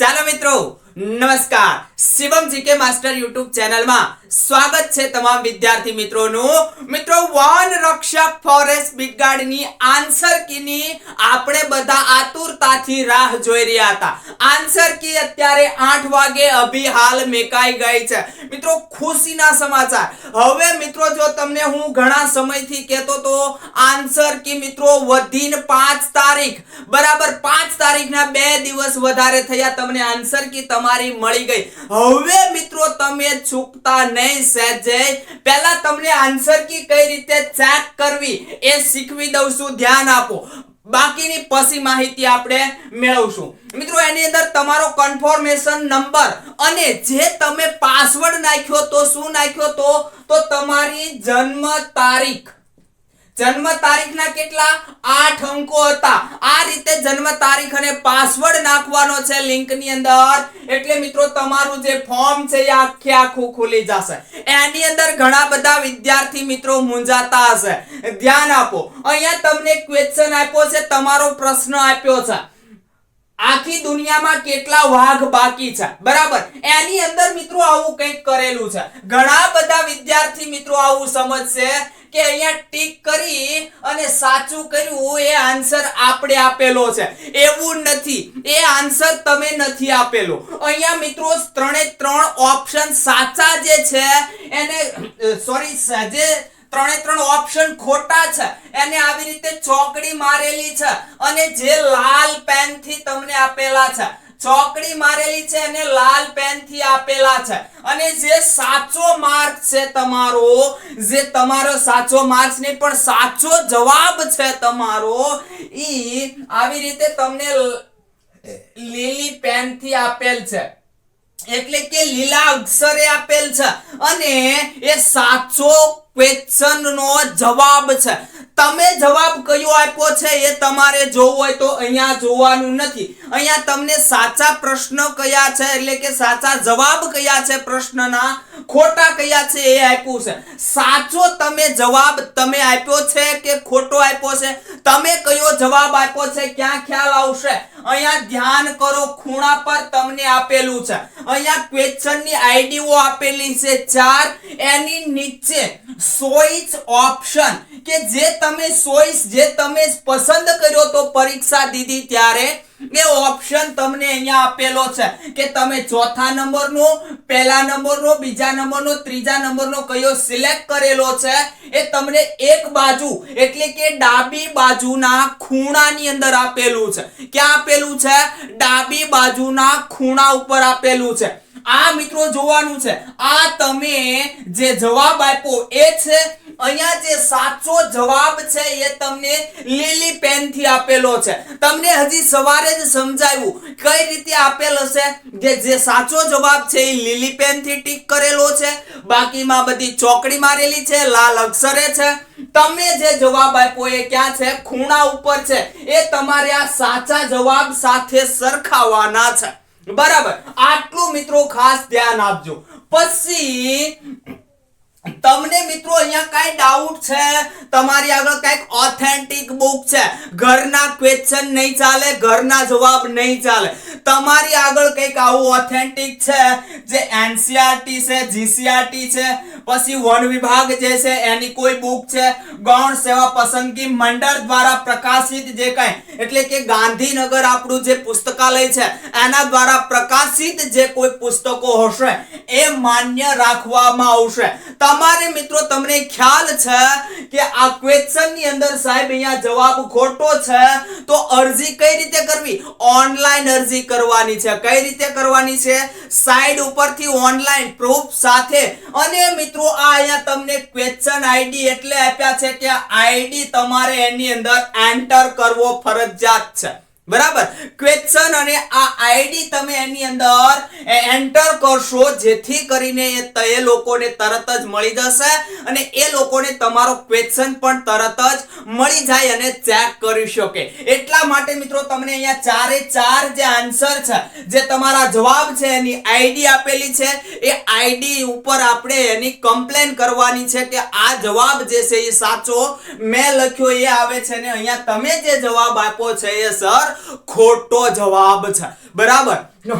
ચાલો મિત્રો, નમસ્કાર. શિવમ જીકે માસ્ટર યુટ્યુબ ચેનલમાં સ્વાગત છે તમામ વિદ્યાર્થી મિત્રોનું. મિત્રો, વન રક્ષક ફોરેસ્ટ બિગાડની આન્સર કીની આપણે બધા આતુરતાથી રાહ જોઈ રહ્યા હતા. આન્સર કી અત્યારે 8 વાગે અભી હાલ મેકાઈ ગઈ છે. મિત્રો, ખુશીના સમાચાર. હવે મિત્રો, જો તમને હું ઘણા સમયથી કહેતો તો, આન્સર કી મિત્રો, વધીને 5 તારીખ. બરાબર 5 તારીખના બે દિવસ વધારે થયા, તમને આન્સર કી તમારી મળી ગઈ. હવે મિત્રો તમે ચૂકતા નહીં સહેજે પહેલા તમને આન્સર કી કઈ રીતે ચેક કરવી એ શીખવી દઉં છું, ધ્યાન આપો. બાકીની પછી માહિતી આપણે મેળવશું. મિત્રો, એની અંદર તમારો કન્ફર્મેશન નંબર અને જે તમે પાસવર્ડ નાખ્યો તો શું નાખ્યો તો? તો તમારી જન્મ તારીખ. જન્મ તારીખના કેટલા? આઠ અંકો હતા. આ રીતે જન્મ તારીખ અને પાસવર્ડ નાખવાનો છે લિંકની અંદર. એટલે મિત્રો, તમારું જે ફોર્મ છે એ આખે આખું ખુલી જશે. એની અંદર ઘણા બધા વિદ્યાર્થી મિત્રો મૂંઝાતા હશે. ધ્યાન આપો. અહીંયા તમને ક્વેશ્ચન આપ્યો છે, તમારો પ્રશ્ન આપ્યો છે. આખી દુનિયામાં કેટલા વાઘ બાકી છે? બરાબર? એની અંદર મિત્રો આવું કંઈક કરેલું છે. ઘણા બધા વિદ્યાર્થી મિત્રો આવું સમજશે. કે અહીંયા ટીક કરી અને સાચું કર્યું એ આન્સર આપણે આપેલો છે. એવું નથી. એ આન્સર તમે નથી આપેલો. અહીંયા મિત્રો ત્રણે ત્રણ ઓપ્શન સાચા જે છે, એને સોરી જે ત્રણે ત્રણ ઓપ્શન ખોટા છે, એને આવી રીતે ચોકડી મારેલી છે અને જે લાલ પેનથી તમને આપેલા છે. ચોકડી મારેલી છે અને લાલ પેનથી આપેલા છે. અને જે સાચો માર્ક છે તમારો, જે તમારો સાચો માર્ક નહીં પણ સાચો જવાબ છે તમારો, ઈ આવી રીતે તમને લીલી પેનથી આપેલ છે. એટલે કે લીલા અક્ષરે આપેલ છે. અને એ સાચો ક્વેશ્ચન નો જવાબ છે. તમે જવાબ કયો આપ્યો છે એ તમારે જોવો હોય તો અહીંયા જોવાનું નથી. અહીંયા તમને સાચા પ્રશ્ન કયા છે, એટલે કે સાચા જવાબ કયા છે પ્રશ્નના, ખોટા કયા છે એ આપ્યું છે. સાચો તમે જવાબ તમે આપ્યો છે કે ખોટો આપ્યો છે? તમે કયો જવાબ આપ્યો છે? ક્યાં ખ્યાલ આવશે? અહીંયા ધ્યાન કરો, ખૂણા પર તમને આપેલું છે. અહીંયા ક્વેશ્ચનની આઈડીઓ આપેલી છે ચાર, એની નીચે ચોઈસ ઓપ્શન કે જે તમે ચોઈસ જે તમે પસંદ કર્યો તો પરીક્ષા દીધી ત્યારે એ ઓપ્શન તમને અહીંયા આપેલો છે કે તમે ચોથા નંબરનો, પહેલા નંબરનો, બીજા નંબરનો, ત્રીજા નંબરનો કયો સિલેક્ટ કરેલો છે એ તમને એક બાજુ, એટલે કે ડાબી બાજુના ખૂણાની અંદર આપેલું છે. ક્યાં આપેલું છે? ડાબી બાજુના ખૂણા ઉપર આપેલું છે. આ મિત્રો જોવાનું છે. આ તમે જે જવાબ આપ્યો એ છે, અહીંયા જે સાચો જવાબ છે એ તમને લીલી પેનથી આપેલો છે. તમને હજી સવારે જ સમજાવ્યું કઈ રીતે આપેલ હશે કે જે સાચો જવાબ છે એ લીલી પેનથી ટીક કરેલો છે. બાકીમાં બધી ચોકડી મારેલી છે, લાલ અક્ષરે છે. તમે જે જવાબ આપ્યો એ ક્યાં છે? ખૂણા ઉપર છે. એ તમારે આ સાચા જવાબ સાથે સરખાવવાના છે. બરાબર. આટલું મિત્રો ખાસ ધ્યાન આપજો. પછી, તમને મિત્રો અહીંયા કઈ ડાઉટ છે? તમારી આગળ કંઈક ઓથેન્ટિક બુક છે. ઘરના ક્વેશ્ચન નહીં ચાલે, ઘરના જવાબ નહીં ચાલે. તમારી આગળ કંઈક આવું ઓથેન્ટિક છે, જે એનસીઆરટી છે, જીસીઆરટી છે, પછી વન વિભાગ જે છે, એની કોઈ બુક છે, ગૌણ સેવા પસંદગી મંડળ દ્વારા પ્રકાશિત જે કઈ, એટલે કે ગાંધીનગર આપણું જે પુસ્તકાલય છે, એના દ્વારા પ્રકાશિત જે કોઈ પુસ્તકો હશે, એ માન્ય રાખવામાં આવશે. તમારે મિત્રો, તમને ખ્યાલ છે કે આ ક્વેશ્ચનની અંદર સાહેબ અહીંયા જવાબ ખોટો છે, તો અરજી કઈ રીતે કરવી? ઓનલાઈન અરજી કરવાની છે, કઈ રીતે કરવાની છે? સાઇડ ઉપરથી ઓનલાઈન પ્રૂફ સાથે. અને મિત્રો, આ અહીંયા તમને ક્વેશ્ચન આઈડી એટલે આપ્યા છે કે આઈડી તમારે એની અંદર એન્ટર કરવો ફરજિયાત છે. બરાબર? ક્વેશ્ચન અને આ આઈડી તમે એની અંદર એન્ટર કરશો, જેથી કરીને એ તે લોકોને તરત જ મળી જશે અને એ લોકોને તમારો ક્વેશ્ચન પણ તરત જ મળી જાય અને ચેક કરી શકે. એટલા માટે મિત્રો તમને અહીંયા ચારે ચાર જે આન્સર છે, જે તમારા જવાબ છે, એની આઈડી આપેલી છે, એ આઈડી ઉપર આપણે એની કમ્પ્લેન કરવાની છે કે આ જવાબ જે છે એ સાચો. મેં લખ્યો, એ આવે છે ને અહીંયા તમે જે જવાબ આપ્યો છે એ સર ખોટો જવાબ છે. બરાબર?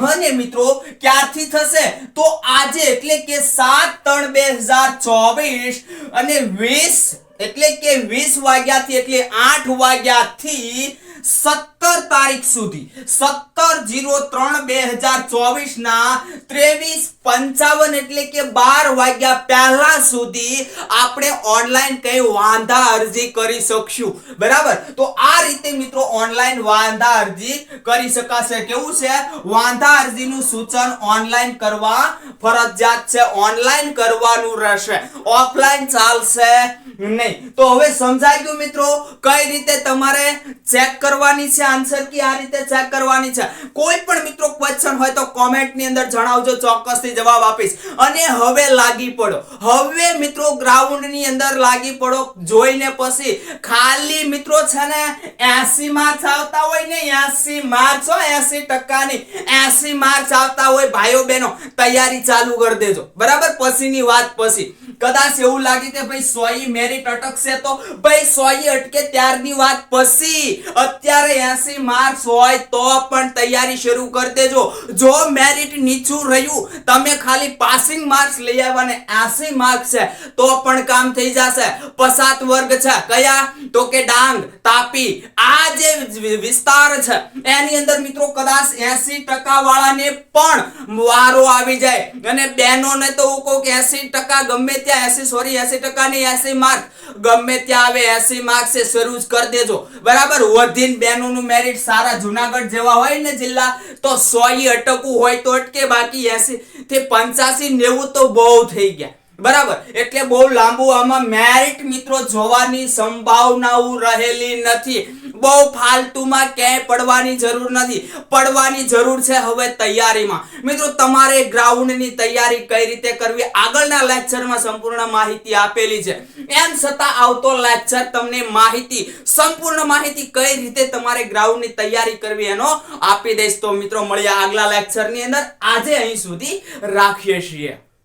અને મિત્રો, ક્યારથી થશે? તો આજે એટલે કે સાત ત્રણ બે હજાર ચોવીસ અને વીસ એટલે કે વીસ વાગ્યાથી એટલે આઠ વાગ્યાથી સત્તર તારીખ સુધી. સત્તર જીરો ત્રણ બે હજાર ચોવીસ ના ત્રેવીસ પંચાવન એટલે કે બાર વાગ્યા પહેલા સુધી આપણે ઓનલાઈન કઈ વાંધા અરજી કરી શકશું. બરાબર? તો આ રીતે મિત્રો ઓનલાઈન વાંધા અરજી કરી શકાશે. કેવું છે? વાંધા અરજીનું સૂચન ઓનલાઈન કરવા ફરજિયાત છે. ઓનલાઈન કરવાનું રહેશે. ઓફલાઈન ચાલશે નહીં. તો હવે સમજાઈ ગયું મિત્રો? કઈ રીતે તમારે ચેક કરવાની છે આન્સર કી આ રીતે ચેક કરવાની છે. કોઈ પણ મિત્રો ક્વેશ્ચન હોય તો કોમેન્ટની અંદર જણાવજો, ચોક્કસથી જવાબ આપીશ. અને હવે લાગી પડો. હવે મિત્રો ગ્રાઉન્ડની અંદર લાગી પડો. જોઈને પછી ખાલી મિત્રો છે ને 80 માર્ક્સ આવતા હોય ને 80 માર્ક્સ હો 80 ટકાની. 80 માર્ક્સ આવતા હોય ભાઈઓ બહેનો, તૈયારી ચાલુ કરી દેજો. બરાબર? પછીની વાત પછી. કદાચ એવું લાગે કે ભાઈ સોઈ મેરિટ અટકશે તો? ભાઈ સોઈ અટકે ત્યારની વાત પછી. અત્યારે એસી માર્ક્સ હોય તો પણ તૈયારી શરૂ કરી દેજો. જો મેરિટ નીચું રહ્યું, તમે ખાલી પાસિંગ માર્ક્સ લઈ આવ્યા ને એસી માર્ક્સ છે, તો પણ કામ થઈ જશે. પસાત વર્ગ છે, કયા? તો કે ડાંગ, તાપી. આ જે વિસ્તાર છે, એની અંદર મિત્રો કદાચ 80 ટકા વાળાને પણ વારો આવી જાય. અને બહેનોને તો હું કહું કે એસી ટકા ગમે ત્યાં 80 સોરી એસી ટકા નહીં, એસી માર્ક ગમે ત્યાં આવે, એસી માર્ક્સ શરૂ કરી દેજો. બરાબર? વધીને બહેનોનું મેરિટ સારા જુનાગઢ જેવા હોય ને જિલ્લા, તો સો ઈ અટકવું હોય તો અટકે, બાકી 80 થી 85 90 તો બહુ થઈ ગયા. બરાબર? એટલે બહુ લાંબુ આમાં મેરિટ મિત્રો જોવાની સંભાવનાઓ રહેલી નથી. બહુ ફાલતુમાં ક્યાંય પડવાની જરૂર નથી. પડવાની જરૂર છે હવે તૈયારીમાં. મિત્રો, તમારે ગ્રાઉન્ડની તૈયારી કઈ રીતે કરવી? આગળના લેક્ચરમાં સંપૂર્ણ માહિતી આપેલી છે. એમ છતાં આવતો લેક્ચર તમને માહિતી, સંપૂર્ણ માહિતી કઈ રીતે તમારે ગ્રાઉન્ડની તૈયારી કરવી એનો આપી દઈશ. તો મિત્રો મળ્યા આગલા લેક્ચરની અંદર. આજે અહીં સુધી રાખીએ છીએ.